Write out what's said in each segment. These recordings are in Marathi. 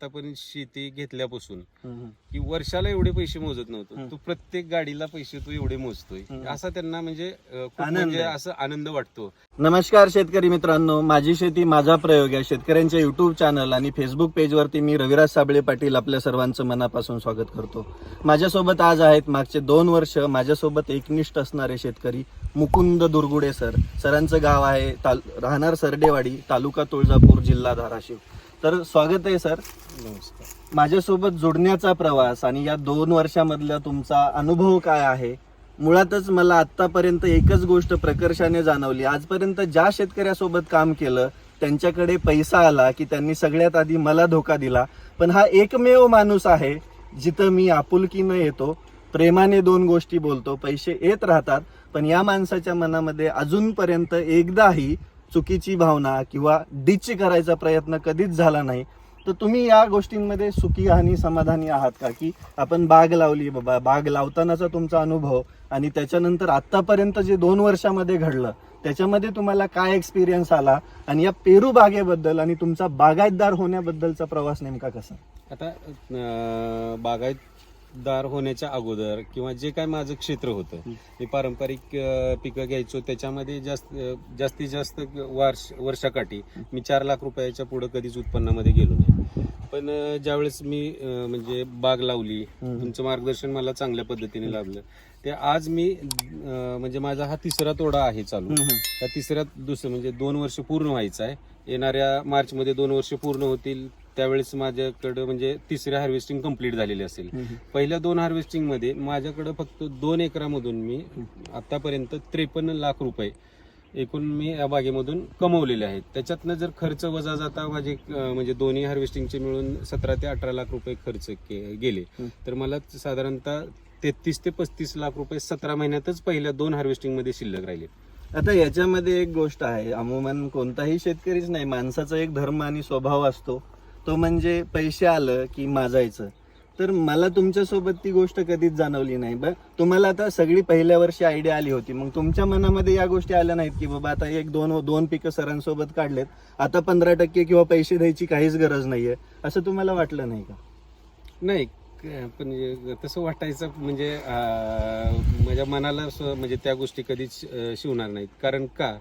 आतापर्यंत शेती घेतल्यापासून. की वर्षाला एवढे पैसे मोजत नव्हतो. तू प्रत्येक गाडीला पैसे तू एवढे मोजतोय. असा त्यांना म्हणजे खूप म्हणजे. असं आनंद वाटतो नमस्कार शेतकरी मित्रांनो माझी शेती माझा प्रयोग या शेतकऱ्यांच्या युट्यूब चॅनल आणि फेसबुक पेजवरती मी रविराज साबळे पाटील आपल्या सर्वांचं मनापासून स्वागत करतो माझ्यासोबत आज आहेत मागचे दोन वर्ष माझ्यासोबत एकनिष्ठ असणारे शेतकरी मुकुंद दुर्गुडे सर सरांचं गाव आहे ताल राहणार सरडेवाडी तालुका तुळजापूर जिल्हा धाराशिव तर स्वागत आहे सर. नमस्कार. माझ्यासोबत जोडण्याचा प्रवास आणि या दोन वर्षामधला तुमचा अनुभव काय आहे? मुळातच मला आतापर्यंत एकच गोष्ट प्रकर्षाने जाणवली. आजपर्यंत ज्या शेतकऱ्यासोबत काम केलं त्यांच्याकडे पैसा आला की त्यांनी सगळ्यात आधी मला धोका दिला. पण हा एकमेव माणूस आहे जिथं मी आपुलकीनं येतो प्रेमाने दोन गोष्टी बोलतो पैसे येत राहतात पण या माणसाच्या मनामध्ये अजूनपर्यंत एकदाही चुकीची भावना किंवा डिच करायचा प्रयत्न कधीच झाला नाही. तर तुम्ही या गोष्टींमध्ये सुखी आणि समाधानी आहात का? की आपण बाग लावली बाबा बाग लावतानाचा तुमचा अनुभव आणि त्याच्यानंतर आत्तापर्यंत जे दोन वर्षामध्ये घडलं त्याच्यामध्ये तुम्हाला काय एक्सपिरियन्स आला आणि या पेरू बागेबद्दल आणि तुमचा बागायतदार होण्याबद्दलचा प्रवास नेमका कसा? आता बागायत बागायतदार होण्याच्या अगोदर किंवा जे काय माझं क्षेत्र होतं हं. मी पारंपरिक पिकं घ्यायचो. त्याच्यामध्ये जास्त जास्तीत जास्त वर्ष वर्षाकाठी मी चार लाख रुपयाच्या पुढे कधीच उत्पन्नामध्ये गेलो नाही. पण ज्यावेळेस मी म्हणजे बाग लावली. तुमचं मार्गदर्शन मला चांगल्या पद्धतीने लाभलं. ते आज मी म्हणजे माझा हा तिसरा तोडा आहे चालू. त्या तिसऱ्या दुसरं म्हणजे दोन वर्ष पूर्ण व्हायचं आहे. येणाऱ्या मार्चमध्ये दोन वर्ष पूर्ण होतील. त्यावेळेस माझ्याकडं म्हणजे तिसऱ्या हार्वेस्टिंग कंप्लीट झालेली असेल. पहिल्या दोन हार्वेस्टिंगमध्ये माझ्याकडं फक्त दोन एकरामधून मी आतापर्यंत त्रेपन्न लाख रुपये एकूण मी या बागेमधून कमवलेले आहेत. त्याच्यातनं जर खर्च वजा जाता माझे म्हणजे दोन्ही हार्वेस्टिंगचे मिळून सतरा ते अठरा लाख रुपये खर्च गेले. तर मला साधारणतः तेहतीस ते पस्तीस लाख रुपये सतरा महिन्यातच पहिल्या दोन हार्वेस्टिंगमध्ये शिल्लक राहिले. आता याच्यामध्ये एक गोष्ट आहे अमुमान कोणताही शेतकरीच नाही माणसाचा एक धर्म आणि स्वभाव असतो. तो म्हणजे पैसे आलं की माजायचं. तर मला तुमच्यासोबत ती गोष्ट कधीच जाणवली नाही. ब तुम्हाला आता सगळी पहिल्या वर्षी आयडिया आली होती. मग तुमच्या मनामध्ये या गोष्टी आल्या नाहीत की बाबा आता एक दोन दोन पिकं सरांसोबत काढलेत. आता पंधरा टक्के किंवा पैसे द्यायची काहीच गरज नाहीये. असं तुम्हाला वाटलं नाही का? नाही पण तसं वाटायचं म्हणजे माझ्या मनाला असं म्हणजे त्या गोष्टी कधीच शिवणार नाहीत. कारण का.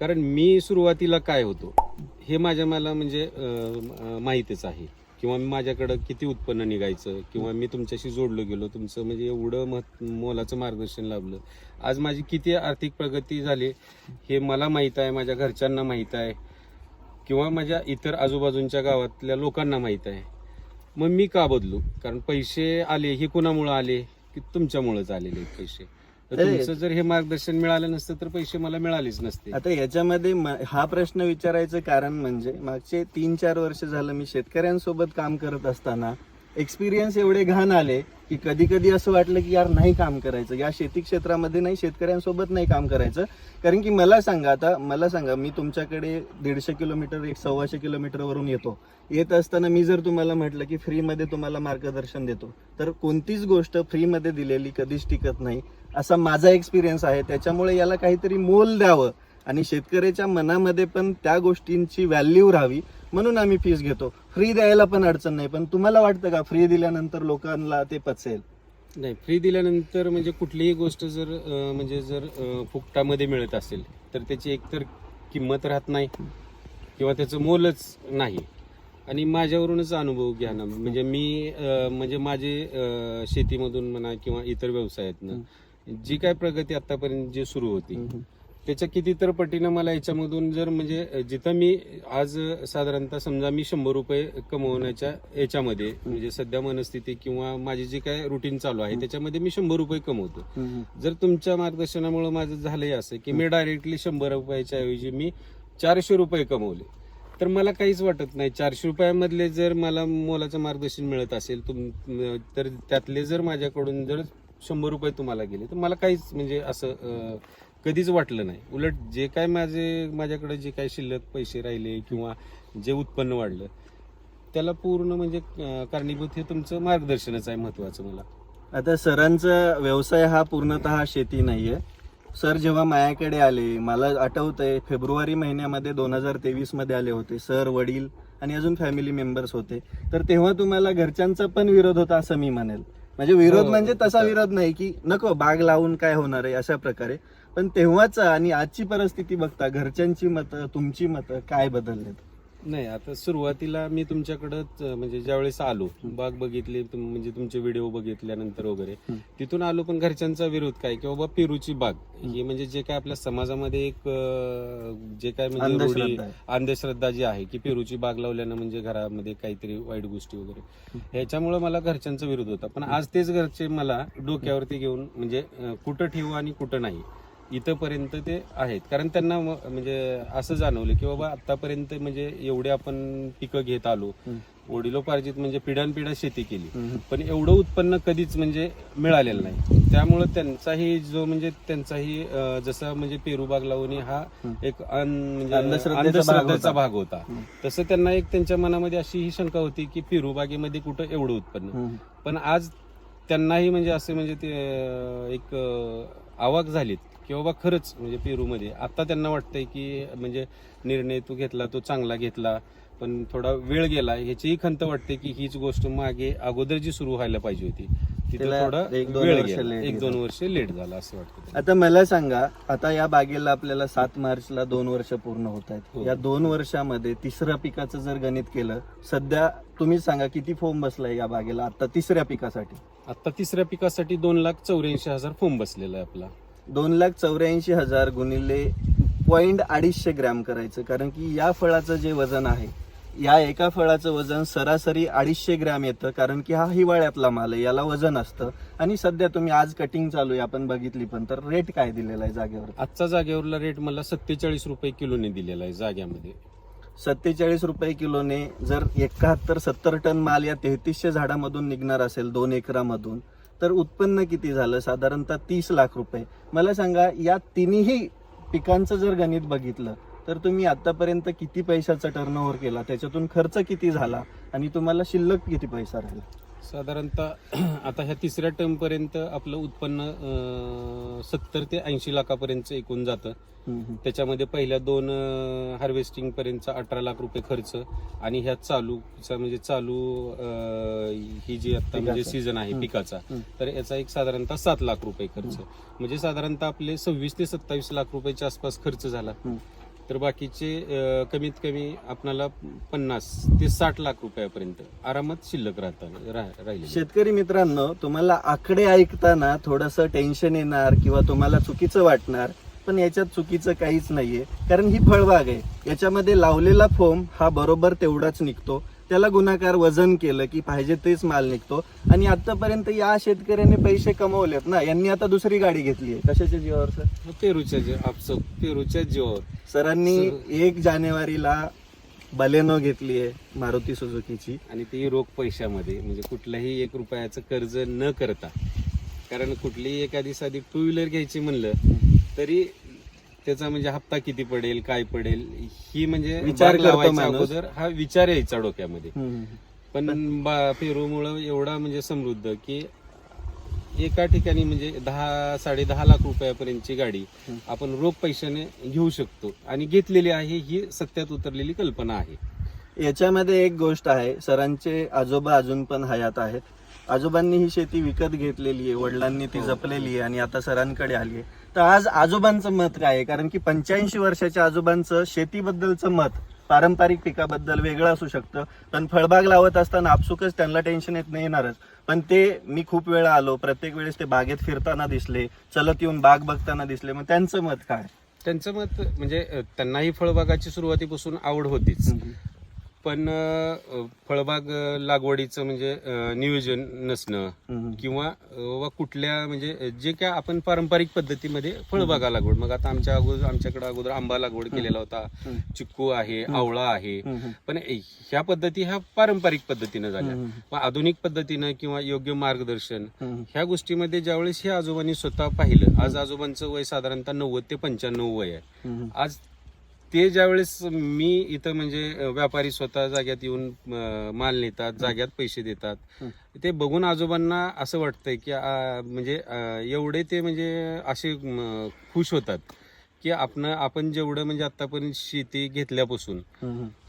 कारण मी सुरुवातीला काय होतो हे माझ्या मला म्हणजे माहितीच माहीतच आहे. किंवा माझ्याकडं किती उत्पन्न निघायचं किंवा मी तुमच्याशी जोडलो गेलो तुमचं म्हणजे एवढं मत मोलाचं मार्गदर्शन लाभलं. आज माझी किती आर्थिक प्रगती झाली हे मला माहीत आहे माझ्या घरच्यांना माहीत आहे किंवा माझ्या इतर आजूबाजूच्या गावातल्या लोकांना माहीत आहे. मग मी का बदलू? कारण पैसे आले हे कुणामुळं आले? की तुमच्यामुळंच आलेले पैसे. तर. तुमचं जर हे मार्गदर्शन मिळालं नसतं तर पैसे मला मिळालेच नसते आता याच्यामध्ये हा प्रश्न विचारायचं कारण म्हणजे मागचे तीन चार वर्ष झालं मी शेतकऱ्यांसोबत काम करत असताना एक्सपिरियन्स एवढे घाण आले की कधी कधी असं वाटलं की यार नाही काम करायचं. या शेती क्षेत्रामध्ये नाही शेतकऱ्यांसोबत नाही काम करायचं. कारण की मला सांगा आता मला सांगा मी तुमच्याकडे दीडशे किलोमीटर एक सव्वाशे किलोमीटरवरून येतो. येत असताना मी जर तुम्हाला म्हटलं की फ्रीमध्ये तुम्हाला मार्गदर्शन देतो तर कोणतीच गोष्ट फ्रीमध्ये दिलेली कधीच टिकत नाही. असा माझा एक्सपिरियन्स आहे. त्याच्यामुळे याला काहीतरी मोल द्यावं. आणि शेतकऱ्याच्या मनामध्ये पण त्या गोष्टींची व्हॅल्यू राहावी. म्हणून आम्ही फीस घेतो. फ्री द्यायला पण अडचण नाही पण तुम्हाला वाटतं का फ्री दिल्यानंतर लोकांना ते पचेल? नाही फ्री दिल्यानंतर म्हणजे कुठलीही गोष्ट जर अं, म्हणजे जर अं, फुकटामध्ये मिळत असेल तर त्याची एकतर किंमत राहत नाही किंवा त्याचं मोलच नाही. आणि माझ्यावरूनच अनुभव घ्या ना. म्हणजे मी अं, म्हणजे माझे अं, शेतीमधून म्हणा किंवा इतर व्यवसायातनं जी काय प्रगती आतापर्यंत जी सुरू होती त्याच्या कितीतर पटीनं मला याच्यामधून जर म्हणजे जिथं मी आज साधारणतः समजा मी शंभर रुपये कमवण्याच्या याच्यामध्ये म्हणजे सध्या मनस्थिती किंवा माझी जी काय रुटीन चालू आहे त्याच्यामध्ये मी शंभर रुपये कमवतो. जर तुमच्या मार्गदर्शनामुळे माझं झालंय असं की मी डायरेक्टली शंभर रुपयाच्या ऐवजी मी चारशे रुपये कमवले तर मला काहीच वाटत नाही. चारशे रुपयामधले जर मला मोलाचं मार्गदर्शन मिळत असेल तुम तर त्यातले जर माझ्याकडून जर शंभर रुपये तुम्हाला गेले तर मला काहीच म्हणजे असं कधीच वाटलं नाही. उलट जे काय माझे माझ्याकडे जे काय शिल्लक पैसे राहिले किंवा जे उत्पन्न वाढलं त्याला पूर्ण म्हणजे कारणीभूत हे तुमचं मार्गदर्शनच आहे महत्वाचं मला. आता सरांचा व्यवसाय हा पूर्णतः शेती नाहीये. सर जेव्हा माझ्याकडे आले मला आठवतंय फेब्रुवारी महिन्यामध्ये दोन हजार तेवीसमध्ये आले होते. सर वडील आणि अजून फॅमिली मेंबर्स होते. तर तेव्हा तुम्हाला घरच्यांचा पण विरोध होता असं मी म्हणेल. म्हणजे विरोध हो, म्हणजे तसा होता. विरोध नाही की नको बाग लावून काय होणार आहे अशा प्रकारे. पण तेव्हाचा आणि आजची परिस्थिती बघता घरच्यांची मतं तुमची मतं काय बदललेत? नाही आता सुरुवातीला मी तुमच्याकडं म्हणजे ज्यावेळेस आलो बाग बघितली तुम- म्हणजे तुमचे व्हिडिओ बघितल्यानंतर वगैरे हं. तिथून आलो पण घरच्यांचा विरोध काय की बाबा पेरूची बाग ही. म्हणजे जे काय आपल्या समाजामध्ये एक अं, जे काय म्हणजे रूढी अंधश्रद्धा आहे. अंधश्रद्धा जी आहे की पेरूची बाग लावल्यानं म्हणजे घरामध्ये काहीतरी वाईट गोष्टी वगैरे. ह्याच्यामुळे मला घरच्यांचा विरोध होता. पण आज तेच घरचे मला डोक्यावरती घेऊन म्हणजे अं, कुठं ठेवू आणि कुठं नाही इथंपर्यंत ते आहेत कारण त्यांना म्हणजे असं जाणवलं की बाबा आतापर्यंत म्हणजे एवढे आपण पिकं घेत आलो. वडिलोपार्जित म्हणजे पिढ्यानपिढ्या शेती केली. पण एवढं उत्पन्न कधीच म्हणजे मिळालेलं नाही त्यामुळं त्यांचाही जो म्हणजे त्यांचाही जसा म्हणजे पेरू बाग लावणी हा. एक अन- म्हणजे अंधश्रद्धेचा भाग होता. तसं त्यांना एक त्यांच्या मनामध्ये अशी ही शंका होती की पेरू बागेमध्ये कुठं एवढं उत्पन्न. पण आज त्यांनाही म्हणजे असे म्हणजे ते एक आवाक झालीत की बाबा खरंच म्हणजे पेरूमध्ये. आता त्यांना वाटतंय की म्हणजे निर्णय तो घेतला तो चांगला घेतला पण थोडा वेळ गेला. ह्याचीही खंत वाटते की हीच गोष्ट मागे अगोदर जी सुरू व्हायला पाहिजे होती तिथं त्याला थोडा एक दोन वेळ गेला. एक दोन. वर्ष लेट झाला असं वाटतं आता मला सांगा आता या बागेला आपल्याला सात मार्चला दोन वर्ष पूर्ण होत आहेत. हो. या दोन वर्षामध्ये तिसऱ्या पिकाचं जर गणित केलं सध्या तुम्ही सांगा किती फोम बसलाय या बागेला आता तिसऱ्या पिकासाठी? आता तिसऱ्या पिकासाठी दोन लाख चौऱ्याऐंशी हजार फॉर्म बसलेला आहे आपला. दोन लाख चौऱ्याऐंशी हजार गुणिले पॉईंट अडीचशे ग्रॅम करायचं. कारण की या फळाचं जे वजन आहे या एका फळाचं वजन सरासरी अडीचशे ग्रॅम येतं. कारण की हा हिवाळ्यातला माल आहे याला वजन असतं. आणि सध्या तुम्ही आज कटिंग चालू आहे आपण बघितली पण तर रेट काय दिलेला आहे जागेवर? आजचा जागेवरला रेट मला सत्तेचाळीस रुपये किलोने दिलेला आहे जाग्यामध्ये सत्तेचाळीस रुपये किलोने जर एकाहत्तर सत्तर टन माल या तेहतीसशे झाडामधून निघणार असेल दोन एकरामधून तर उत्पन्न किती झालं? साधारणतः तीस लाख रुपये. मला सांगा या तिन्ही पिकांचं जर गणित बघितलं तर तुम्ही आतापर्यंत किती पैशाचा टर्नओव्हर केला? त्याच्यातून खर्च किती झाला? आणि तुम्हाला शिल्लक किती पैसा राहिला? साधारणतः आता ह्या तिसऱ्या टर्म पर्यंत आपलं उत्पन्न सत्तर ते ऐंशी लाखापर्यंत एकूण जातं. त्याच्यामध्ये पहिल्या दोन हार्वेस्टिंग पर्यंतचा अठरा लाख रुपये खर्च आणि ह्या चालूचा म्हणजे चालू ही जी आता म्हणजे. सीझन आहे. पिकाचा. तर याचा एक साधारणतः सात लाख रुपये खर्च म्हणजे साधारणतः आपले सव्वीस ते सत्तावीस लाख रुपयाच्या आसपास खर्च झाला. तर बाकीचे कमीत कमी आपणाला पन्नास ते साठ लाख रुपयापर्यंत आरामात शिल्लक राहतात राहिले शेतकरी मित्रांनो तुम्हाला आकडे ऐकताना थोडस टेन्शन येणार किंवा तुम्हाला चुकीचं वाटणार पण याच्यात चुकीचं काहीच नाहीये. कारण ही फळबाग आहे. याच्यामध्ये लावलेला फोम हा बरोबर तेवढाच निघतो. त्याला गुणाकार वजन केलं की पाहिजे तेच माल निघतो. आणि आतापर्यंत या शेतकऱ्याने पैसे कमवलेत ना यांनी आता दुसरी गाडी घेतली आहे. कशाच्या जीवावर सर? पेरूच्या जे आपचं पेरूच्या जीवावर. सरांनी सर- एक जानेवारीला बलेनो घेतली आहे मारुती सुझुकीची. आणि ते रोख पैशामध्ये म्हणजे कुठल्याही एक रुपयाचं कर्ज न करता. कारण कुठलीही एखादी साधी टू व्हीलर घ्यायची म्हणलं तरी त्याचा म्हणजे हप्ता किती पडेल काय पडेल ही म्हणजे विचार माणूस. अगोदर हा विचार यायचा डोक्यामध्ये. पण पेरूमुळं एवढा म्हणजे समृद्ध की एका ठिकाणी म्हणजे दहा साडे दहा लाख रुपयापर्यंतची गाडी. आपण रोख पैशाने घेऊ शकतो आणि घेतलेली आहे ही सत्यात उतरलेली कल्पना आहे याच्यामध्ये एक गोष्ट आहे सरांचे आजोबा अजून पण हयात आहेत आजोबांनी ही शेती विकत घेतलेली आहे वडिलांनी ती हो. जपलेली आहे आणि आता सरांकडे आली आहे तर आज आजोबांचं मत काय आहे कारण की पंच्याऐंशी वर्षाच्या आजोबांचं शेतीबद्दलचं मत पारंपरिक पिकाबद्दल वेगळं असू शकतं. पण फळबाग लावत असताना आपसुकच त्यांना टेन्शन येत नाही येणारच. पण ते मी खूप वेळा आलो प्रत्येक वेळेस ते बागेत फिरताना दिसले चलत येऊन बाग बघताना दिसले. मग त्यांचं मत काय? त्यांचं मत म्हणजे त्यांनाही फळबागाची सुरुवातीपासून आवड होतीच. पण फळबाग लागवडीचं म्हणजे नियोजन नसणं. किंवा वा कुठल्या म्हणजे जे काय आपण पारंपरिक पद्धतीमध्ये फळबागा लागवड मग आता आमच्या अगोदर आमच्याकडे अगोदर आंबा लागवड केलेला होता. चिक्कू आहे आवळा आहे. पण ह्या पद्धती ह्या पारंपरिक पद्धतीनं झाल्या आधुनिक पद्धतीनं किंवा योग्य मार्गदर्शन. ह्या गोष्टीमध्ये ज्यावेळेस हे आजोबांनी स्वतः पाहिलं आज आजोबांचं वय साधारणतः नव्वद ते पंच्याण्णव वय आहे. आज ते ज्यावेळेस मी इथं म्हणजे व्यापारी स्वतः जाग्यात येऊन माल नेतात जाग्यात पैसे देतात. ते बघून आजोबांना असं वाटतंय की म्हणजे एवढे ते म्हणजे असे खुश होतात की आपण आपण जेवढं म्हणजे आतापर्यंत शेती घेतल्यापासून.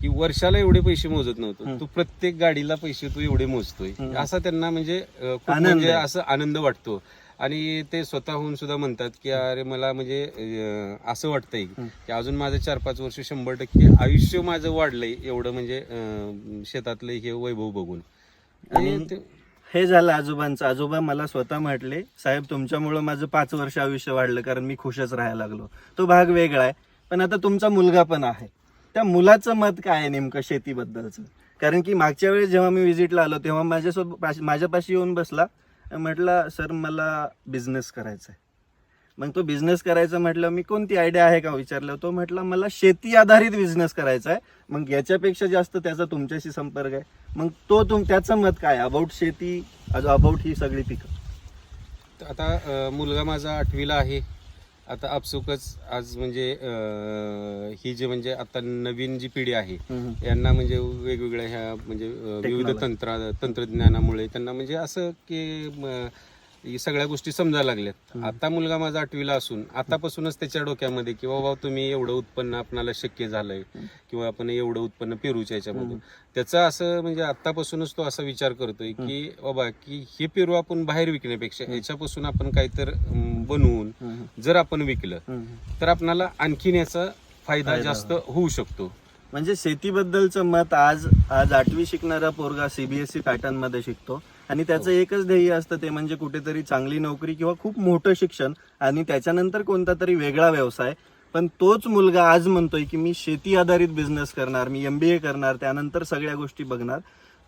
की वर्षाला एवढे पैसे मोजत नव्हतो. तू प्रत्येक गाडीला पैसे तू एवढे मोजतोय. असा त्यांना म्हणजे खूप म्हणजे. असं आनंद वाटतो आणि ते स्वतःहून सुद्धा म्हणतात की अरे मला म्हणजे अं, असं वाटतंय. की अजून माझं चार पाच वर्ष शंभर टक्के आयुष्य माझं वाढलंय एवढं म्हणजे अं, शेतातलं हे वैभव बघून. आणि आणि ते- हे झालं आजोबांचं. आजोबा मला स्वतः म्हटले साहेब तुमच्यामुळं माझं पाच वर्ष आयुष्य वाढलं कारण मी खुशच राहायला लागलो. तो भाग वेगळा आहे पण आता तुमचा मुलगा पण आहे. त्या मुलाचं मत काय आहे नेमकं शेतीबद्दलचं? कारण की मागच्या वेळेस जेव्हा मी व्हिजिटला आलो तेव्हा माझ्यासोबत पाशी- माझ्यापाशी येऊन बसला म्हटलं सर मला बिझनेस करायचा आहे मग तो बिझनेस करायचा म्हटलं मी कोणती आयडिया आहे का? विचारलं. तो म्हटलं मला शेती आधारित बिझनेस करायचा आहे. मग याच्यापेक्षा जास्त त्याचा तुमच्याशी संपर्क आहे. मग तो तुम त्याचं मत काय? अबाउट शेती अबाउट ही सगळी पिकं. आता मुलगा माझा आठवीला आहे. आता आपसुकच आज म्हणजे अं, ही जे म्हणजे आता नवीन जी पिढी आहे यांना म्हणजे वेगवेगळ्या ह्या म्हणजे अं, विविध. तंत्र तंत्रज्ञानामुळे त्यांना म्हणजे असं की म, ही सगळ्या गोष्टी समजायला लागल्यात. आता मुलगा माझा आठवीला असून आतापासूनच त्याच्या डोक्यामध्ये की बाबा तुम्ही एवढं उत्पन्न आपणाला शक्य झालंय. किंवा आपण एवढं उत्पन्न पेरूच्या याच्यामधून. त्याचा असं म्हणजे आतापासूनच तो असा विचार करतोय की बाबा की हे पेरू आपण बाहेर विकण्यापेक्षा. याच्यापासून आपण काहीतर बनवून जर आपण विकलं तर आपणाला आणखीन याचा फायदा फायदा जास्त होऊ शकतो म्हणजे शेतीबद्दलचं मत आज आज आठवी शिकणारा पोरगा सीबीएसई पॅटर्नमध्ये शिकतो आणि त्याचं एकच ध्येय असतं ते म्हणजे कुठेतरी चांगली नोकरी किंवा खूप मोठं शिक्षण आणि त्याच्यानंतर कोणता तरी वेगळा व्यवसाय. पण तोच मुलगा आज म्हणतोय की मी शेती आधारित बिझनेस करणार मी एमबीए करणार त्यानंतर सगळ्या गोष्टी बघणार.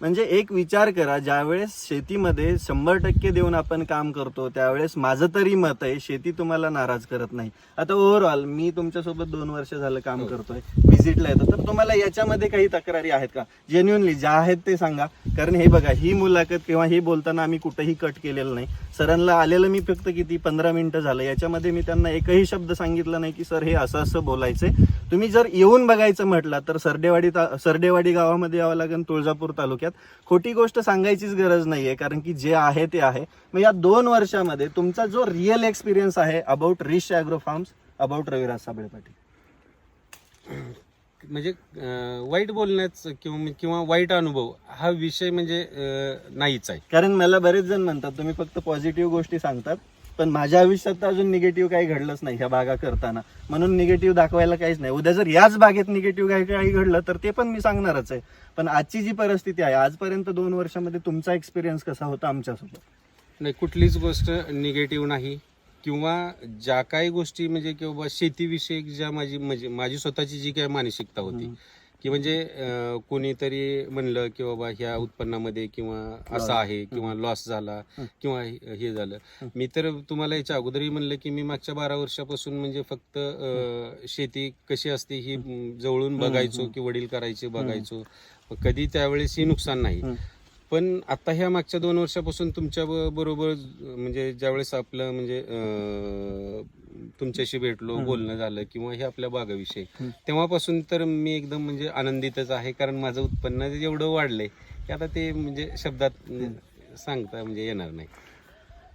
म्हणजे एक विचार करा ज्यावेळेस शेतीमध्ये शंभर टक्के देऊन आपण काम करतो त्यावेळेस माझं तरी मत आहे शेती तुम्हाला नाराज करत नाही. आता ओव्हरऑल मी तुमच्यासोबत दोन वर्ष झालं काम हो. करतोय व्हिजिटला येतो. तर तुम्हाला याच्यामध्ये काही तक्रारी आहेत का? जेन्युअनली ज्या आहेत ते सांगा. कारण हे बघा ही मुलाखत किंवा ही बोलताना आम्ही कुठेही कट केलेलं नाही. सरांना आलेलं मी फक्त किती? पंधरा मिनिटं झालं. याच्यामध्ये मी त्यांना एकही शब्द सांगितला नाही की सर हे असं असं बोलायचंय. तुम्ही जर येऊन बघायचं म्हटलं तर सरडेवाडी ता- सरडेवाडी गावामध्ये यावं लागेल तुळजापूर तालुक्यात. खोटी गोष्ट सांगायचीच गरज नाहीये कारण की जे आहे ते आहे. मग या दोन वर्षामध्ये तुमचा जो रिअल एक्सपिरियन्स आहे about Rish agro farms about Raviraj Sable Patil म्हणजे वाईट बोलण्याचं किंवा किंवा वाईट अनुभव हा विषय म्हणजे नाहीच आहे. कारण मला बरेच जण म्हणतात तुम्ही फक्त पॉझिटिव्ह गोष्टी सांगतात. पण माझ्या आयुष्यात तर अजून निगेटिव्ह काही घडलंच नाही ह्या बागा करताना. म्हणून निगेटिव्ह दाखवायला काहीच नाही. उद्या जर याच बागेत निगेटिव्ह काही काही घडलं तर ते पण मी सांगणारच आहे. पण आजची जी परिस्थिती आहे आजपर्यंत दोन वर्षामध्ये तुमचा एक्सपिरियन्स कसा होता आमच्यासोबत? नाही कुठलीच गोष्ट निगेटिव्ह नाही. किंवा ज्या काही गोष्टी म्हणजे किंवा शेतीविषयक ज्या माझी म्हणजे माझी स्वतःची जी काही मानसिकता होती. की म्हणजे कोणीतरी म्हणलं की बाबा ह्या उत्पन्नामध्ये किंवा. असं आहे किंवा लॉस झाला. किंवा हे झालं. मी तर तुम्हाला याच्या अगोदरही म्हणलं की मी मागच्या बारा वर्षापासून म्हणजे फक्त शेती कशी असते ही जवळून बघायचो. की वडील करायचे बघायचो कधी त्यावेळेस ही नुकसान नाही. पण आता ह्या मागच्या दोन वर्षापासून तुमच्या ब- बरोबर म्हणजे ज्यावेळेस आपलं म्हणजे अं, तुमच्याशी भेटलो. बोलणं झालं किंवा हे आपल्या बागाविषयी. तेव्हापासून तर मी एकदम म्हणजे आनंदितच आहे कारण माझं उत्पन्न एवढं वाढलंय की आता ते म्हणजे शब्दात म्हणजे सांगता म्हणजे येणार नाही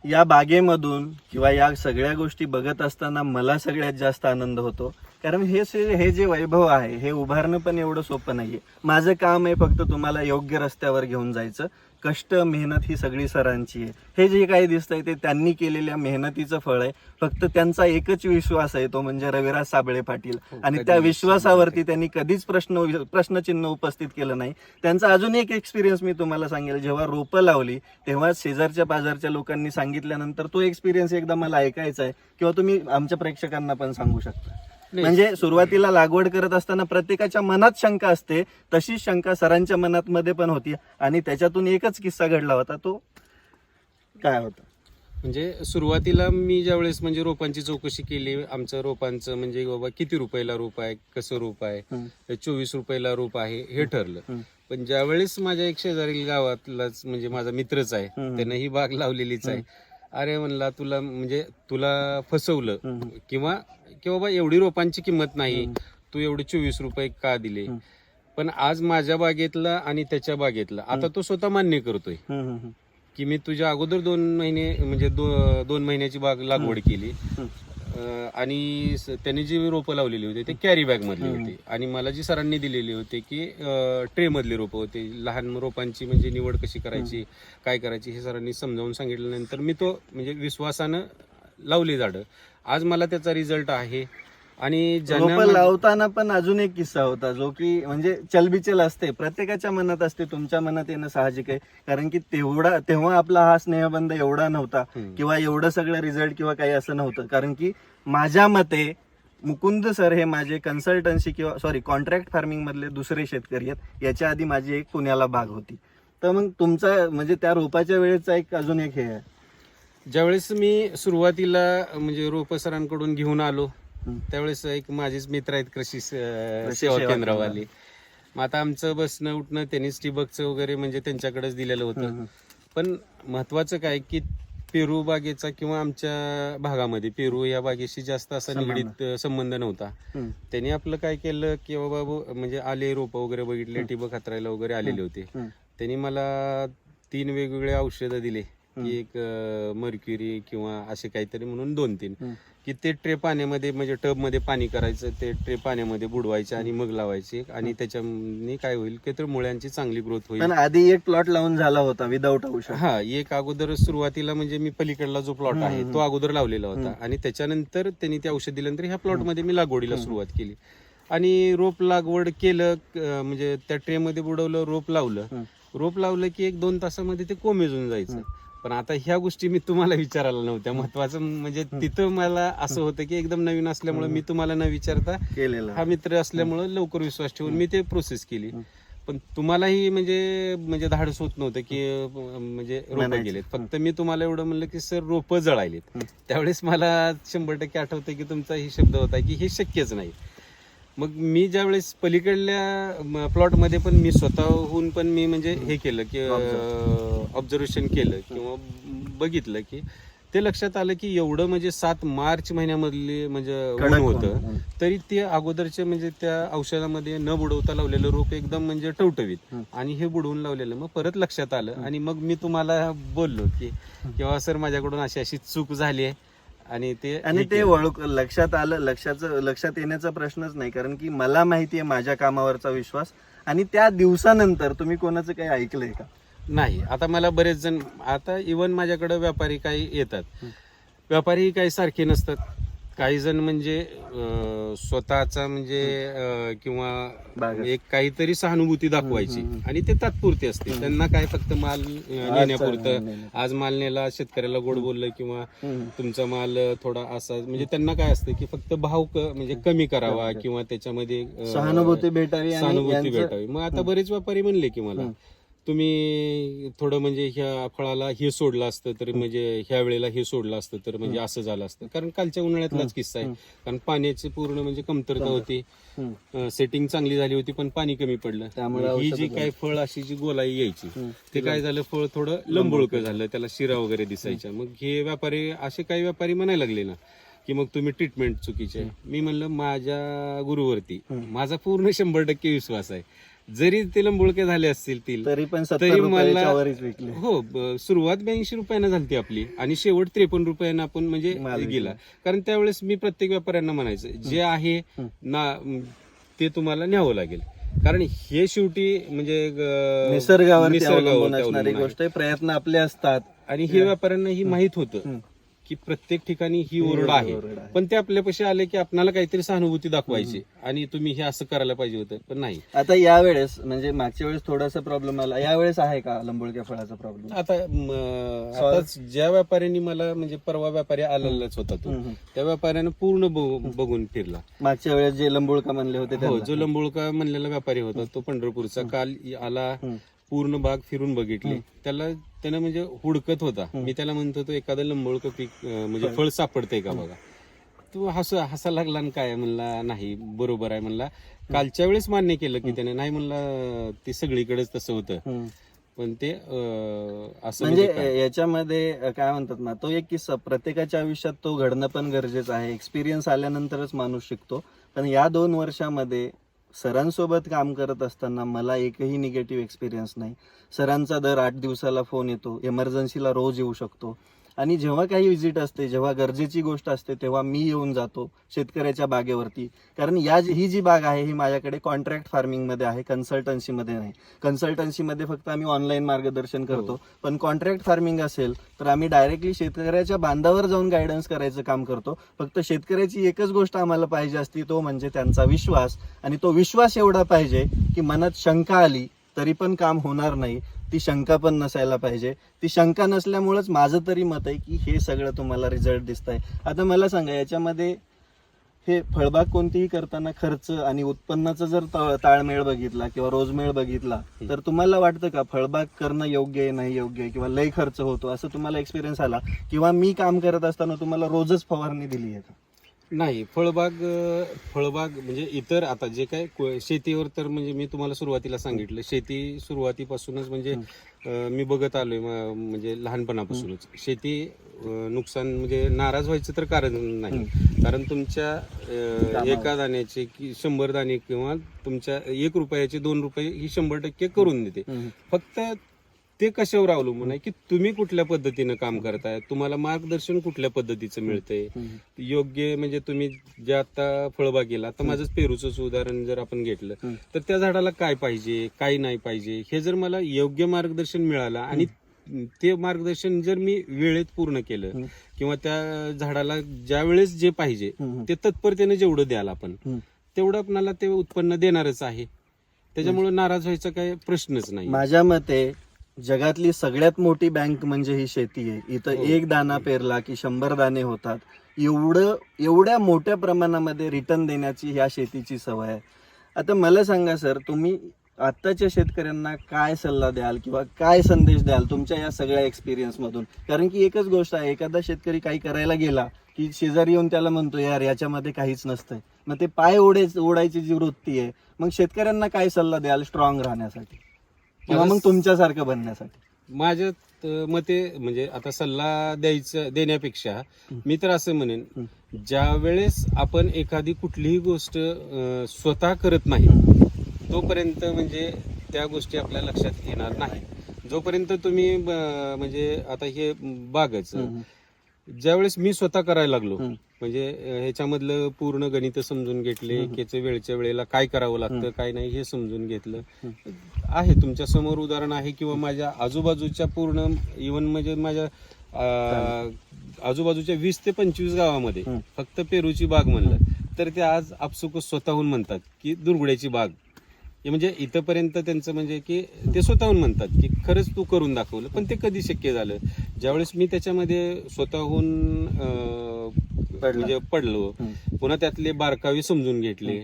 या बागेमधून किंवा या सगळ्या गोष्टी बघत असताना मला सगळ्यात जास्त आनंद होतो कारण हे हे जे वैभव आहे हे उभारणं पण एवढं सोपं नाहीये. माझं काम आहे फक्त तुम्हाला योग्य रस्त्यावर घेऊन जायचं. कष्ट मेहनत ही सगळी सरांची आहे. हे जे काही दिसतंय ते त्यांनी केलेल्या मेहनतीचं फळ आहे. फक्त त्यांचा एकच विश्वास आहे तो म्हणजे रविराज साबळे पाटील. हो, आणि त्या विश्वासावरती. त्यांनी कधीच प्रश्न प्रश्नचिन्ह उपस्थित केलं नाही. त्यांचा अजून एक एक्सपिरियन्स मी तुम्हाला सांगेल. जेव्हा रोपं लावली तेव्हा शेजारच्या पाजारच्या लोकांनी सांगितल्यानंतर तो एक्सपिरियन्स एकदा मला ऐकायचा आहे किंवा तुम्ही आमच्या प्रेक्षकांना पण सांगू शकता. म्हणजे सुरुवातीला लागवड करत असताना प्रत्येकाच्या मनात शंका असते तशीच शंका सरांच्या मनात मध्ये पण होती आणि त्याच्यातून एकच किस्सा घडला होता तो काय होता म्हणजे सुरुवातीला मी ज्यावेळेस म्हणजे रोपांची चौकशी केली आमचं रोपांचं म्हणजे बाबा किती रुपयाला रोप आहे कसं रोप आहे. चोवीस रुपयाला रोप आहे हे ठरलं. पण ज्यावेळेस माझ्या एक शेजारील गावातलाच म्हणजे माझा मित्रच आहे. त्यानं ही बाग लावलेलीच आहे अरे म्हणला तुला म्हणजे तुला फसवलं. किंवा की बाबा एवढी रोपांची किंमत नाही. तू एवढे चोवीस रुपये का दिले. पण आज माझ्या बागेतला आणि त्याच्या बागेतला आता तो स्वतः मान्य करतोय. की मी तुझ्या अगोदर दोन महिने म्हणजे दो- दोन महिन्याची बाग लागवड केली आणि त्यांनी जी रोपं लावलेली होती ते कॅरी बॅग मधली होती. आणि मला जी सरांनी दिलेली होती की ट्रे मधली रोपं होती. लहान रोपांची म्हणजे निवड कशी करायची काय करायची हे सरांनी समजावून सांगितल्यानंतर मी तो म्हणजे विश्वासानं लावली झाडं. आज मला त्याचा रिझल्ट आहे. आणि रोपं लावताना पण अजून एक किस्सा होता जो की म्हणजे चलबिचल असते. प्रत्येकाच्या मनात असते तुमच्या मनात येणं साहजिक आहे. कारण की तेवढा तेव्हा आपला हा स्नेहबंध एवढा नव्हता. किंवा एवढं सगळं रिझल्ट किंवा काही असं नव्हतं. कारण की माझ्या मते मुकुंद सर हे माझे कन्सल्टन्सी किंवा सॉरी कॉन्ट्रॅक्ट फार्मिंग मधले दुसरे शेतकरी आहेत. याच्या आधी माझी एक पुण्याला बाग होती. तर मग तुमचा म्हणजे त्या रोपाच्या वेळेचा एक अजून एक हे आहे. ज्यावेळेस मी सुरुवातीला म्हणजे रोप सरांकडून घेऊन आलो. त्यावेळेस एक माझेच मित्र आहेत कृषी सेवा केंद्रवाले मग आता आमचं बसणं उठणं त्यांनीच ठिबकचं वगैरे म्हणजे त्यांच्याकडेच दिलेलं होतं. पण महत्वाचं काय की पेरू बागेचा किंवा आमच्या भागामध्ये पेरू या बागेशी जास्त असा. निगडीत संबंध नव्हता. त्यांनी आपलं काय केलं की बाबा म्हणजे आले रोप वगैरे बघितले ठिबक हातरायला वगैरे आलेले होते. त्यांनी मला तीन वेगवेगळे औषधं दिले. की एक मर्क्युरी किंवा असे काहीतरी म्हणून दोन तीन. की ते ट्रे पाण्यामध्ये म्हणजे टबमध्ये पाणी करायचं ते ट्रे पाण्यामध्ये बुडवायचे आणि मग लावायचे आणि त्याच्याने काय होईल की तर मुळ्यांची चांगली ग्रोथ होईल. पण आधी एक प्लॉट लावून झाला होता विदाऊट औषध. हा एक अगोदर सुरुवातीला म्हणजे मी पलीकडला जो प्लॉट आहे तो अगोदर लावलेला होता. आणि त्याच्यानंतर त्यांनी ते औषध दिल्यानंतर ह्या प्लॉटमध्ये मी लागवडीला सुरुवात केली. आणि रोप लागवड केलं म्हणजे त्या ट्रे मध्ये बुडवलं रोप लावलं. रोप लावलं की एक दोन तासामध्ये ते कोमेजून जायचं. पण आता ह्या गोष्टी मी तुम्हाला विचारायला नव्हत्या. महत्वाचं म्हणजे तिथं मला असं होतं की एकदम नवीन असल्यामुळे मी तुम्हाला न विचारता केलेला. हा मित्र असल्यामुळं लवकर विश्वास ठेवून मी ते प्रोसेस केली. पण तुम्हालाही म्हणजे म्हणजे धाडस होत नव्हतं की म्हणजे रोपं. गेलेत. फक्त मी तुम्हाला एवढं म्हणलं की सर रोपं जळायलेत त्यावेळेस मला शंभर टक्के आठवतं की तुमचा ही शब्द होता की हे शक्यच नाही. मग मी ज्यावेळेस पलीकडल्या प्लॉटमध्ये पण मी स्वतःहून पण मी म्हणजे हे केलं की ऑब्झर्वेशन केलं किंवा बघितलं की ते लक्षात आलं की एवढं म्हणजे सात मार्च महिन्यामधले म्हणजे ऊन. होतं. तरी ते अगोदरचे म्हणजे त्या औषधामध्ये न बुडवता लावलेलं रोप एकदम म्हणजे टवटवीत. आणि हे बुडवून लावलेलं मग परत लक्षात आलं आणि मग मी तुम्हाला बोललो की किंवा सर माझ्याकडून अशी अशी चूक झाली आहे आणि ते आणि ते. ओळख लक्षात आलं लक्षाचं लक्षात येण्याचा प्रश्नच नाही. कारण की मला माहिती आहे माझ्या कामावरचा विश्वास. आणि त्या दिवसानंतर तुम्ही कोणाचं काही ऐकलंय का? नाही. आता मला बरेच जण आता इवन माझ्याकडे व्यापारी काही येतात. व्यापारी काही सारखे नसतात. काही जण म्हणजे अं, स्वतःचा म्हणजे अं, किंवा बागत. एक काहीतरी सहानुभूती दाखवायची. आणि ते तात्पुरते असते. त्यांना काय फक्त माल अं, नेण्यापुरतं. आज माल नेला शेतकऱ्याला गोड बोललं किंवा. तुमचा माल थोडा असा म्हणजे त्यांना काय असतं की फक्त भाव क- म्हणजे कमी करावा किंवा त्याच्यामध्ये अं, सहानुभूती भेटावी आणि सहानुभूती यांचं- भेटावी. मग आता बरेच व्यापारी म्हणले की मला तुम्ही थोडं म्हणजे ह्या फळाला हे सोडलं असतं तर म्हणजे ह्या वेळेला हे सोडलं असतं तर म्हणजे असं झालं असतं. कारण कालच्या उन्हाळ्यातलाच किस्सा आहे. कारण पाण्याची पूर्ण म्हणजे कमतरता होती. सेटिंग चांगली झाली होती पण पाणी कमी पडलं. त्यामुळे ही जी काय फळ अशी जी गोलाई यायची. ते काय झालं? फळ थोडं लंबोळकं झालं. त्याला शिरा वगैरे दिसायच्या. मग हे व्यापारी असे काही व्यापारी म्हणायला लागले ना की मग तुम्ही ट्रीटमेंट चुकीचे. मी म्हणलं माझ्या गुरुवरती. माझा पूर्ण शंभर टक्के विश्वास आहे. जरी ते लंबोळके झाले असतील तील तरी पण तरी मला- हो सुरुवात ब्याऐंशी रुपयानं झाली आपली. आणि शेवट त्रेपन्न रुपयानं आपण म्हणजे गेला. कारण त्यावेळेस मी प्रत्येक व्यापाऱ्यांना म्हणायचं जे आहे ना ते तुम्हाला न्यावं लागेल. कारण हे शेवटी म्हणजे अवलंबून आहे. गोष्ट प्रयत्न आपले असतात. आणि हे व्यापाऱ्यांना ही माहीत होतं. की प्रत्येक ठिकाणी ही ओरड आहे. पण ते आपल्यापाशी आले की आपल्याला काहीतरी सहानुभूती दाखवायची. आणि तुम्ही हे असं करायला पाहिजे होतं पण नाही. आता यावेळेस म्हणजे मागच्या वेळेस थोडासा प्रॉब्लेम आला. यावेळेस आहे का लंबोळक्या फळाचा प्रॉब्लेम आता म, आता ज्या व्यापाऱ्यांनी मला म्हणजे परवा व्यापारी आलेलाच होता तो. त्या व्यापाऱ्यानं पूर्ण बघू- बघून फिरला. मागच्या वेळेस जे लंबोळका म्हणले होते हो. जो लंबोळका म्हणलेला व्यापारी होता तो पंढरपूरचा. काल आला. पूर्ण बाग फिरून बघितली. त्याला त्यानं म्हणजे हुडकत होता. मी त्याला म्हणत होतो एखादं लंबोळकं पीक म्हणजे फळ सापडतंय का बघा? तो हस हसा लागला काय म्हणला नाही बरोबर आहे म्हणला. कालच्या वेळेस मान्य केलं की त्याने नाही म्हणला ते सगळीकडेच तसं होतं. पण ते असं म्हणजे म्हणजे? याच्यामध्ये काय म्हणतात ना तो एक किस्सा प्रत्येकाच्या आयुष्यात तो घडणं पण गरजेचं आहे. एक्सपिरियन्स आल्यानंतरच माणूस शिकतो. पण या दोन वर्षामध्ये सरांसोबत काम करत असताना मला एकही निगेटिव्ह एक्सपिरियन्स नाही. सरांचा दर आठ दिवसाला फोन येतो. इमर्जन्सीला रोज येऊ शकतो. आणि जेव्हा काही व्हिजिट असते जेव्हा गरजेची गोष्ट असते तेव्हा मी येऊन जातो शेतकऱ्याच्या बागेवरती. कारण या ही जी बाग आहे ही माझ्याकडे कॉन्ट्रॅक्ट फार्मिंगमध्ये आहे कन्सल्टन्सीमध्ये नाही. कन्सल्टन्सीमध्ये फक्त आम्ही ऑनलाईन मार्गदर्शन करतो. पण कॉन्ट्रॅक्ट फार्मिंग असेल तर आम्ही डायरेक्टली शेतकऱ्याच्या बांधावर जाऊन गायडन्स करायचं काम करतो. फक्त शेतकऱ्याची एकच गोष्ट आम्हाला पाहिजे असती तो म्हणजे त्यांचा विश्वास. आणि तो विश्वास एवढा पाहिजे की मनात शंका आली तरी पण काम होणार नाही. ती शंका पण नसायला पाहिजे. ती शंका नसल्यामुळेच माझं तरी मत आहे की हे सगळं तुम्हाला रिझल्ट दिसत आहे आता मला सांगा याच्यामध्ये हे फळबाग कोणतीही करताना खर्च आणि उत्पन्नाचा जर ताळमेळ बघितला किंवा रोजमेळ बघितला तर तुम्हाला वाटतं का फळबाग करणं योग्य आहे नाही योग्य आहे किंवा लय खर्च होतो? असं तुम्हाला एक्सपिरियन्स आला किंवा मी काम करत असताना तुम्हाला रोजच फवारणी दिली आहे का? नाही फळबाग अं, फळबाग म्हणजे इतर आता जे काय को- शेतीवर तर म्हणजे मी तुम्हाला सुरुवातीला सांगितलं. शेती सुरुवातीपासूनच म्हणजे अं, मी बघत आलोय म- म्हणजे लहानपणापासूनच. शेती अं, नुकसान म्हणजे नाराज व्हायचं तर कारण नाही. कारण तुमच्या अं. एका दाण्याचे की शंभर दाणे किंवा तुमच्या एक रुपयाचे दोन रुपये ही शंभर टक्के करून देते. फक्त ते कशावर अवलंबून आहे? की तुम्ही कुठल्या पद्धतीनं काम करताय? तुम्हाला मार्गदर्शन कुठल्या पद्धतीचं मिळतंय? योग्य म्हणजे तुम्ही जे आता फळबागेला आता माझंच पेरूचं उदाहरण जर आपण घेतलं. तर त्या झाडाला काय पाहिजे काय नाही पाहिजे? हे जर मला योग्य मार्गदर्शन मिळालं आणि ते मार्गदर्शन जर मी वेळेत पूर्ण केलं. किंवा त्या झाडाला ज्या वेळेस जे पाहिजे. ते तत्परतेने जेवढं द्याल आपण. तेवढं आपल्याला ते उत्पन्न देणारच आहे. त्याच्यामुळे नाराज व्हायचा काही प्रश्नच नाही. माझ्या मते जगातली सगळ्यात मोठी बँक म्हणजे ही शेती आहे. इथं हो. एक दाना पेरला की शंभर दाणे होतात. एवढं एवढ्या मोठ्या प्रमाणामध्ये रिटर्न देण्याची ह्या शेतीची सवय आहे. आता मला सांगा सर तुम्ही आत्ताच्या शेतकऱ्यांना काय सल्ला द्याल किंवा काय संदेश द्याल तुमच्या या सगळ्या एक्सपिरियन्स मधून? कारण की एकच गोष्ट आहे एखादा शेतकरी काही करायला गेला की शेजारी येऊन त्याला म्हणतो यार याच्यामध्ये काहीच नसतंय. मग ते पाय ओढे ओढायची जी वृत्ती आहे मग शेतकऱ्यांना काय सल्ला द्याल स्ट्रॉंग राहण्यासाठी? किंवा मग तुमच्यासारखं बनण्यासाठी? माझ्या त- मते म्हणजे आता सल्ला द्यायचं देण्यापेक्षा मी तर असं म्हणेन ज्या वेळेस आपण एखादी कुठलीही गोष्ट अं, स्वतः करत नाही तोपर्यंत म्हणजे त्या गोष्टी आपल्या लक्षात येणार नाही. जोपर्यंत तुम्ही ब- म्हणजे आता हे बागच ज्यावेळेस मी स्वतः करायला लागलो हम्म. म्हणजे ह्याच्यामधलं पूर्ण गणित समजून घेतले. त्याचं वेळच्या वेळेला काय करावं लागतं. काय नाही हे समजून घेतलं आहे तुमच्यासमोर उदाहरण आहे किंवा माझ्या आजूबाजूच्या पूर्ण इवन म्हणजे माझ्या आजूबाजूच्या वीस ते पंचवीस गावामध्ये. फक्त पेरूची बाग म्हणलं तर ते आज आपसुक स्वतःहून म्हणतात की दुर्गुड्याची बाग हे म्हणजे इथंपर्यंत त्यांचं म्हणजे की ते स्वतःहून म्हणतात की खरंच तू करून दाखवलं पण ते कधी शक्य झालं ज्यावेळेस मी त्याच्यामध्ये स्वतःहून. म्हणजे पडलो. पुन्हा त्यातले बारकावे समजून घेतले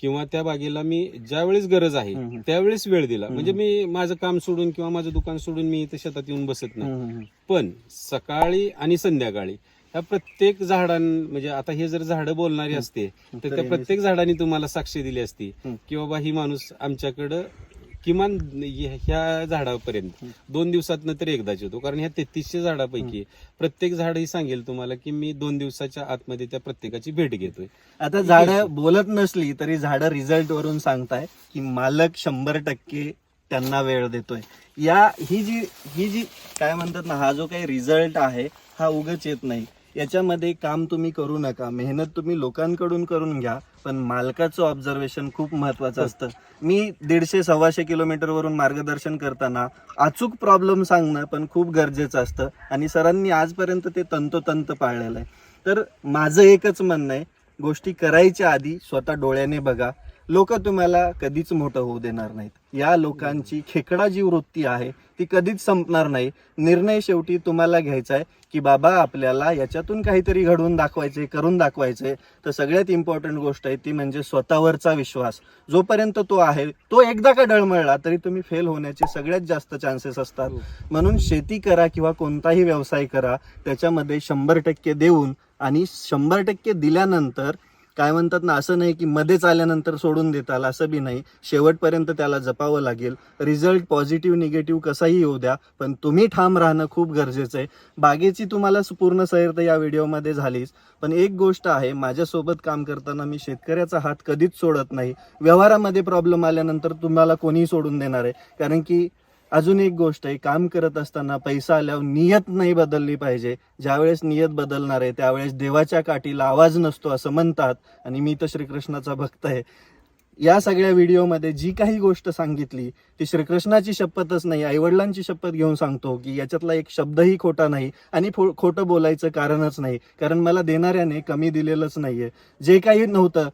किंवा त्या बागेला मी ज्या वेळेस गरज आहे. त्यावेळेस वेळ दिला. म्हणजे मी माझं काम सोडून किंवा माझं दुकान सोडून मी इथं शेतात येऊन बसत नाही. पण सकाळी आणि संध्याकाळी ह्या प्रत्येक झाडां म्हणजे आता हे जर झाडं बोलणारी असते तर त्या प्रत्येक झाडांनी तुम्हाला साक्ष दिली असती. की बाबा ही माणूस आमच्याकडं किमान ह्या- ह्या झाडापर्यंत दोन दिवसात तर एकदाच येतो. कारण ह्या तेहतीसशे झाडापैकी प्रत्येक झाड ही सांगेल तुम्हाला की मी दोन दिवसाच्या आतमध्ये त्या प्रत्येकाची भेट घेतोय. आता झाडं बोलत नसली तरी झाडं रिझल्ट वरून सांगताय की मालक शंभर टक्के त्यांना वेळ देतोय. या ही जी ही जी काय म्हणतात ना हा जो काही रिझल्ट आहे हा उगच येत नाही. याच्यामध्ये काम तुम्ही करू नका. मेहनत तुम्ही लोकांकडून करून घ्या पण मालकाचं ऑब्झर्वेशन खूप महत्वाचं असतं. मी दीडशे सव्वाशे किलोमीटरवरून मार्गदर्शन करताना अचूक प्रॉब्लेम सांगणं पण खूप गरजेचं असतं आणि सरांनी आजपर्यंत ते तंतोतंत पाळलेलं आहे. तर माझं एकच म्हणणं आहे गोष्टी करायच्या आधी स्वतः डोळ्याने बघा. लोक तुम्हाला कधीच मोठं होऊ देणार नाहीत. या लोकांची खेकडा जी वृत्ती आहे ती कधीच संपणार नाही. निर्णय शेवटी तुम्हाला घ्यायचा आहे की बाबा आपल्याला याच्यातून काहीतरी घडवून दाखवायचे करून दाखवायचे तर सगळ्यात इम्पॉर्टंट गोष्ट आहे ती म्हणजे स्वतःवरचा विश्वास. जोपर्यंत तो आहे तो एकदा का डळमळला तरी तुम्ही फेल होण्याचे सगळ्यात जास्त चान्सेस असतात. म्हणून शेती करा किंवा कोणताही व्यवसाय करा त्याच्यामध्ये शंभर टक्के देऊन आणि शंभर टक्के दिल्यानंतर काय म्हणतात ना असं नाही की मध्येच आल्यानंतर सोडून देताल असं बी नाही. शेवटपर्यंत त्याला जपावं लागेल. रिझल्ट पॉझिटिव्ह निगेटिव्ह कसाही येऊ द्या पण तुम्ही ठाम राहणं खूप गरजेचं आहे. बागेची तुम्हाला पूर्ण सैर तर या व्हिडिओमध्ये झालीच. पण एक गोष्ट आहे माझ्यासोबत काम करताना मी शेतकऱ्याचा हात कधीच सोडत नाही. व्यवहारामध्ये प्रॉब्लेम आल्यानंतर तुम्हाला कोणीही सोडून देणार आहे. कारण की अजून एक गोष्ट आहे काम करत असताना पैसा आल्यावर नियत नाही बदलली पाहिजे. ज्यावेळेस नियत बदलणार आहे त्यावेळेस देवाच्या काठीला आवाज नसतो असं म्हणतात. आणि मी तर श्रीकृष्णाचा भक्त आहे. या सगळ्या व्हिडिओमध्ये जी काही गोष्ट सांगितली ती श्रीकृष्णाची शपथच नाही आईवडिलांची शपथ घेऊन सांगतो की याच्यातला एक शब्दही खोटा नाही आणि फो- खोटं बोलायचं कारणच नाही. कारण मला देणाऱ्याने कमी दिलेलंच नाहीये. जे काही नव्हतं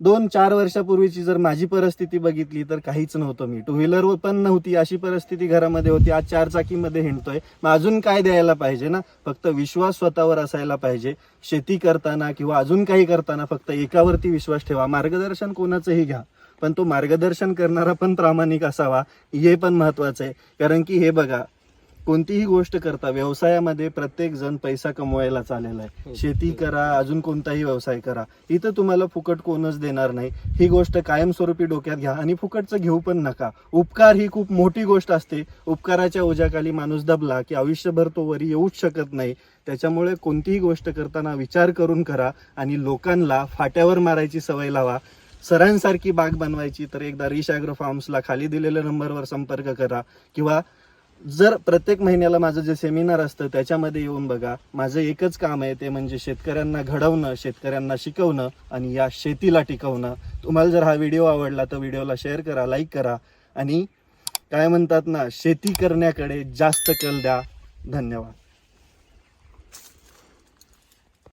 दोन चार वर्षापूर्वीची जर माझी परिस्थिती बघितली तर काहीच नव्हतं मी. टू व्हीलरवर पण नव्हती अशी परिस्थिती घरामध्ये होती. आज चार चाकीमध्ये हिंडतोय. मग अजून काय द्यायला पाहिजे ना? फक्त विश्वास स्वतःवर असायला पाहिजे. शेती करताना किंवा अजून काही करताना फक्त एकावरती विश्वास ठेवा. मार्गदर्शन कोणाचंही घ्या. पण तो मार्गदर्शन करणारा पण प्रामाणिक असावा. हे पण महत्वाचं आहे. कारण की हे बघा कोणतीही गोष्ट करता व्यवसायामध्ये प्रत्येक जण पैसा कमवायला चाललेला आहे. हो. शेती करा अजून कोणताही व्यवसाय करा. इथं तुम्हाला फुकट कोणच देणार नाही. ही गोष्ट कायमस्वरूपी डोक्यात घ्या आणि फुकटचं घेऊ पण नका. उपकार ही खूप मोठी गोष्ट असते. उपकाराच्या ओझ्याखाली माणूस दबला की आयुष्यभर तो वरी येऊच शकत नाही. त्याच्यामुळे कोणतीही गोष्ट करताना विचार करून करा आणि लोकांना फाट्यावर मारायची सवय लावा. सरांसारखी बाग बनवायची तर एकदा रिश ॲग्रो फार्म्सला खाली दिलेल्या नंबरवर संपर्क करा किंवा जर प्रत्येक महिन्याला माझं जे सेमिनार असतं त्याच्यामध्ये येऊन बघा माझं एकच काम आहे ते म्हणजे शेतकऱ्यांना घडवणं शेतकऱ्यांना शिकवणं आणि या शेतीला टिकवणं. तुम्हाला जर हा व्हिडिओ आवडला तर व्हिडिओला शेअर करा लाईक करा आणि काय म्हणतात ना शेती करण्याकडे जास्त कल द्या. धन्यवाद.